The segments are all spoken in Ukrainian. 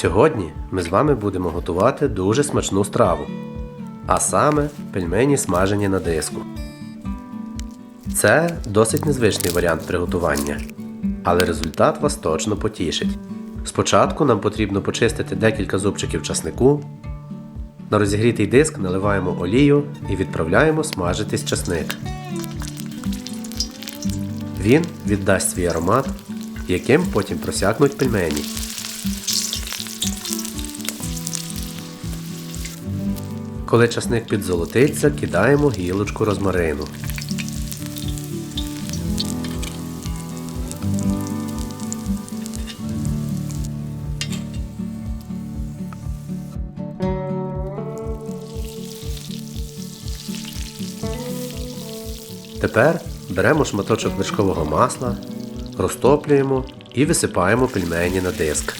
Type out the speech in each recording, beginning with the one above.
Сьогодні ми з вами будемо готувати дуже смачну страву, а саме пельмені смажені на диску. Це досить незвичний варіант приготування, але результат вас точно потішить. Спочатку нам потрібно почистити декілька зубчиків часнику. На розігрітий диск наливаємо олію і відправляємо смажитись часник. Він віддасть свій аромат, яким потім просякнуть пельмені. Коли часник підзолотиться, кидаємо гілочку розмарину. Тепер беремо шматочок вершкового масла, розтоплюємо і висипаємо пельмені на диск.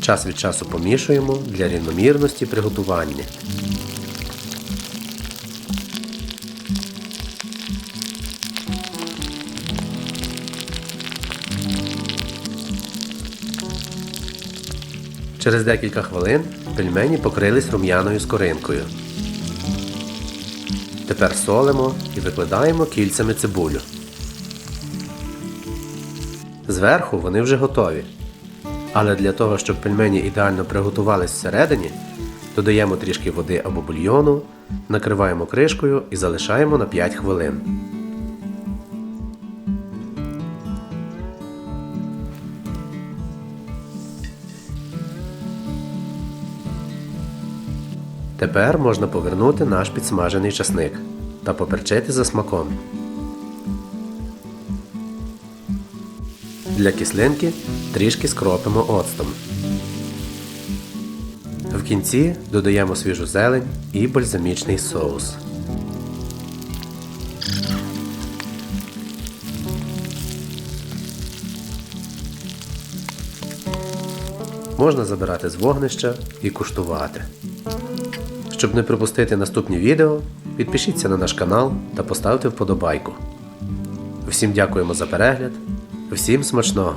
Час від часу помішуємо для рівномірності приготування. Через декілька хвилин пельмені покрились рум'яною скоринкою. Тепер солимо і викладаємо кільцями цибулю. Зверху вони вже готові. Але для того, щоб пельмені ідеально приготувались всередині, додаємо трішки води або бульйону, накриваємо кришкою і залишаємо на 5 хвилин. Тепер можна повернути наш підсмажений часник та поперчити за смаком. Для кислинки трішки скропимо оцтом. В кінці додаємо свіжу зелень і бальзамічний соус. Можна забирати з вогнища і куштувати. Щоб не пропустити наступні відео, підпишіться на наш канал та поставте вподобайку. Всім дякуємо за перегляд. Всім смачного!